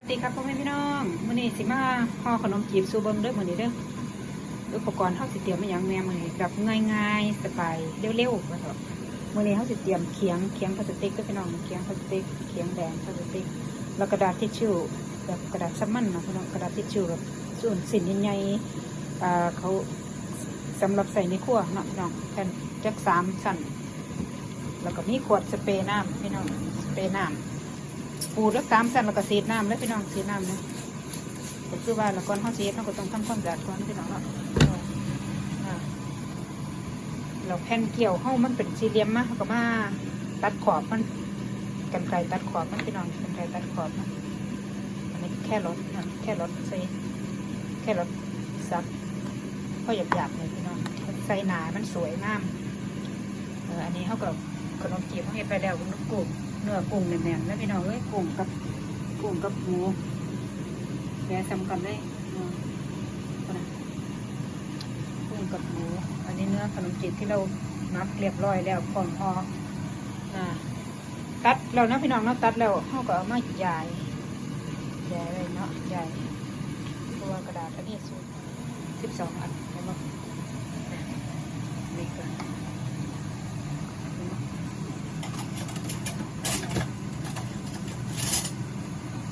สวัสดีครับพ่อแม่พี่น้องมื้อนี้สิมาห่อขนมจีบซูเบิงเด้อมื้อนี้เด้ออุปกรณ์เฮาสิเตรียมมาหยังแม่มื้อนี้แบบง่ายๆสบายเร็วๆว่าเถอะมื้อนี้เฮาสิเตรียมเขียงเขียงพลาสติกเด้อพี่น้องเขียงพลาสติกเขียงแดงพลาสติกแล้วกระดาษทิชชู่แบบกระดาษซัมมันนะพี่น้องกระดาษทิชชู่แบบส่วนสินใหญ่ๆอ่าเขาสำหรับใส่ในครัวเนาะพี่น้องแผ่นจักสามสั่นแล้วก็มีขวดสเปรย์น้ำพี่น้องสเปรย์น้ำ ปูรักสามสันแล้วก็เศษน้ำแล้วพี่น้องเศษน้ำนะก็คือว่าเราก่อนเขาเศษเราก็ต้องทำความสะอาดก่อนพี่น้องเนาะเราแผ่นเกี่ยวเข้ามันเป็นสี่เหลี่ยมมาเราก็มาตัดขอบมันกันไกรตัดขอบมันพี่น้องกันไกรตัดขอบมันอันนี้แค่รถนะแค่รถใส่แค่รถซักก็หยาบๆเลยพี่น้องใส่หนามันสวยงามเอออันนี้เขาก็ขนมจีบเขาเห็ดไปแล้วคุณลูกกุ้ เนื้อกุ้งแน่นๆแล้วพี่น้องเอ้ยกุ้งกับกุ้งกับหมูแกสำคัญเลยกุ้งกับหมูอันนี้เนื้อขนมจีบที่เรานับเรียบร้อยแล้วพร้อมพอตัดเรานะพี่น้องเนาะตัดแล้วเขาก็เอามาใหญ่ใหญ่เลยเนาะใหญ่ตัวกระดาษอันนี้สูตรสิบสองอันเห็นไหมก่อน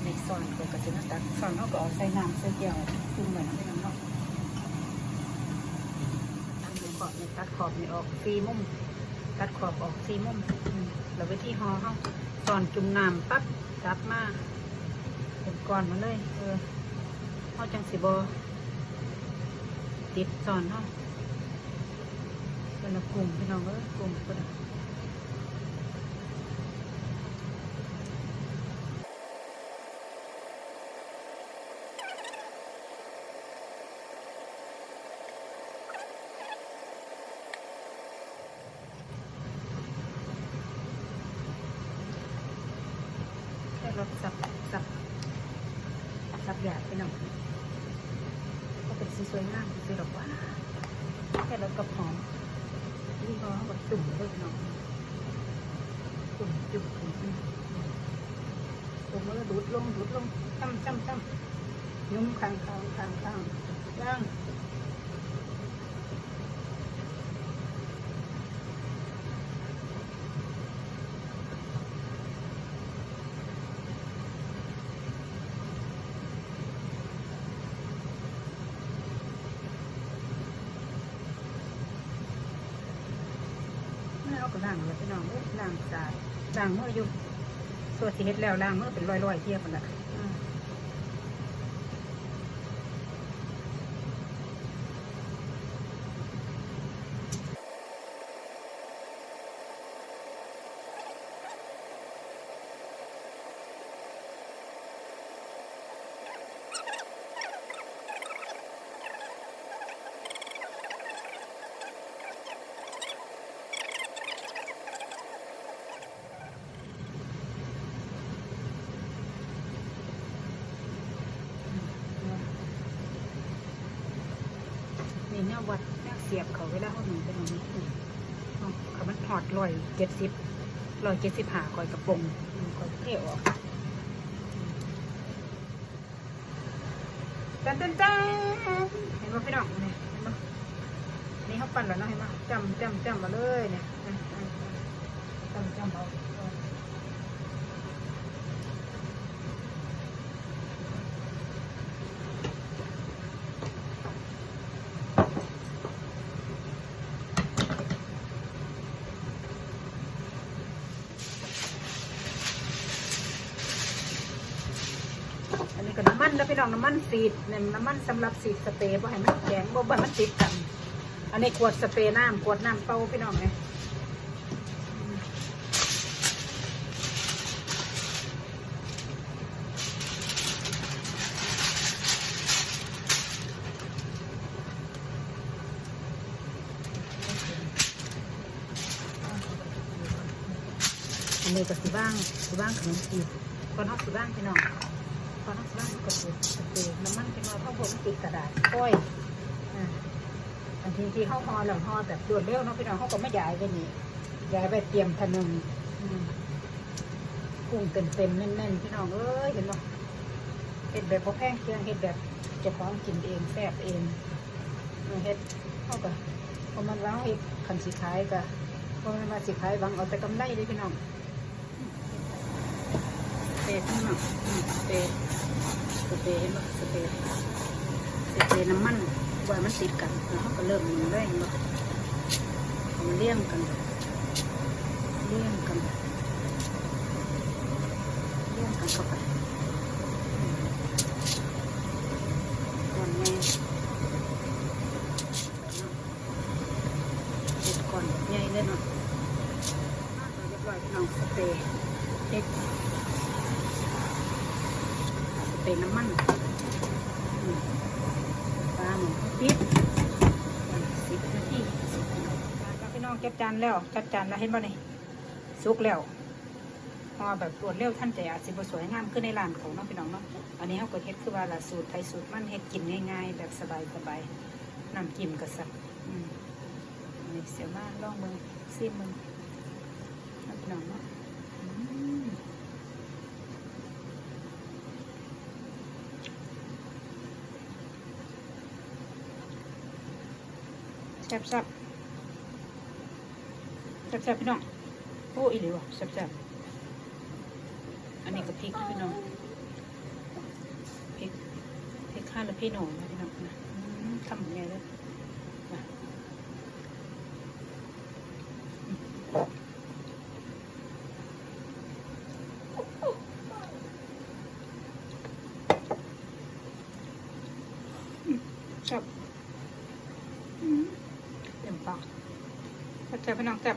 ในซอนก็ก ระจะมาตักซอนเขาก็เอาใส่น้ำใส่แก้วปรุงเหมือนที่น้ำเนาะตัดขอบเนี่ยตัดขอบเนี่ยออกซีมุมตัดขอบออกซีมุมแล้วไปที่ห่อเขาซอนจุ่มน้ำปั๊บจับมาเป็นก้อนมาเลย เออเขาจังสิบอติดซอนเขาเป็นกลุ่มพี่น้องเอ้ยกลุ่มก็ได้ แค่รสสับสับสับหยาบไปหน่อยก็เป็นสีสวยงามสีดอกหวาแค่รสกับหอมนี่ก็แบบตุ่มเลยพี่น้องตุ่มจุ่มตุ่มตุ่มตุ่มแล้วดูดลงดูดลงจ้ำจ้ำจ้ำยุ่มข้างข้างข้างข้างย่าง ก็ล้างแล้วพี่น้องเอ้ยล้างสะอาดล้างมืออยู่ส่วนที่เฮ็ดแล้วล้างมือเป็นรอยๆเทียบกันละ อืมนี่เนี่ยวัดเนี่ยเสียบเขาเวลาเขาหนุนเป็นอย่างนี้เขามันหอดลอยเจ็ดสิบลอยเจ็ดสิบหาคอยกระปงคอยเที่ยวออกจันจันจันเห็นไหมพี่น้องเนี่ยเห็นไหมนี่เขาปั่นแล้วนะเห็นไหมจำจำจำมาเลยเนี่ยจำจำเอา นี้ก็น้ำมันแล้วพี่น้องน้ำมันสีดเนี่ยน้ำมันสำหรับสีดสเปรย์บ่ให้มันแข็งบ่บ่มันติดกัน อันนี้ขวดสเปรย์น้ำขวดน้ำเปล่าพี่น้องเนี่ยอันนี้ก็สิบ้างสิบ้างขนมจีบก่อนเฮาสิบ้างพี่น้อง ตอนนั้นว่างกดสสเปรย์น้ำมันเป็นมาเข้าผมติดกระดาษก้อยอันที่ที่เข้าฮอหลังฮอแบบรวดเร็วเนาะพี่น้องเขาก็ไม่ย้ายไปนี่ย้ายไปเตรียมถนนอืมกุ้งเต็มเต็มๆแน่นๆพี่น้องเอ้ยเห็นไหมเห็ดแบบพอแพงเครื่องเห็ดแบบจะพร้องกินเองแซ่บเองเอาเห็ดเท่ากับพอมันว้าวเห็ดขันสีขายกับพอมันมาสีขายหวังเอาแต่กำไรเลยพี่น้อง สเปรย์พี่น้องอืมสเปรย์สเปรย์เห็นบ่สเปรย์สเปรย์น้ำมันไว้มันติดกันแล้วเขาก็เริ่มมันแรงบ่เอามันเลี่ยงกันเลี่ยงกันเลี่ยงกันเข้าไปก่อนแม่เด็ดก่อนใหญ่เลยเนาะเรียบร้อยพี่น้องสเปรย์เช็คส เปรย์น้ำมันปลาหมูปิ๊บสิบนาทีครับพี่น้องเก็บจานแล้วจัดจานแล้วเห็นป่นี่สุกแล้วพอแบบรวดเร็วท่านใจอาจจะสวยงามขึ้นในร้านของน้องพี่น้องเนาะอันนี้เขาก็เฮ็ดคือว่าละสูตรไทยสูตรมันเฮ็ดกินง่ายๆ แบบสบายๆน้ำจิ้มก็สักอืมอันนี้เสียมากลองมึงซิมมึงน้ำพี่น้องเนาะ แซ่บๆแซ่บพี่น้องโอ้อีหลีว่ะแซ่บอันนี้ก็พริกพี่น้องพริกพริกข้าวและพี่หนูนะพี่น้องนะทำยังไงเลยนะชอบ แต่พี่น้องแซ่บ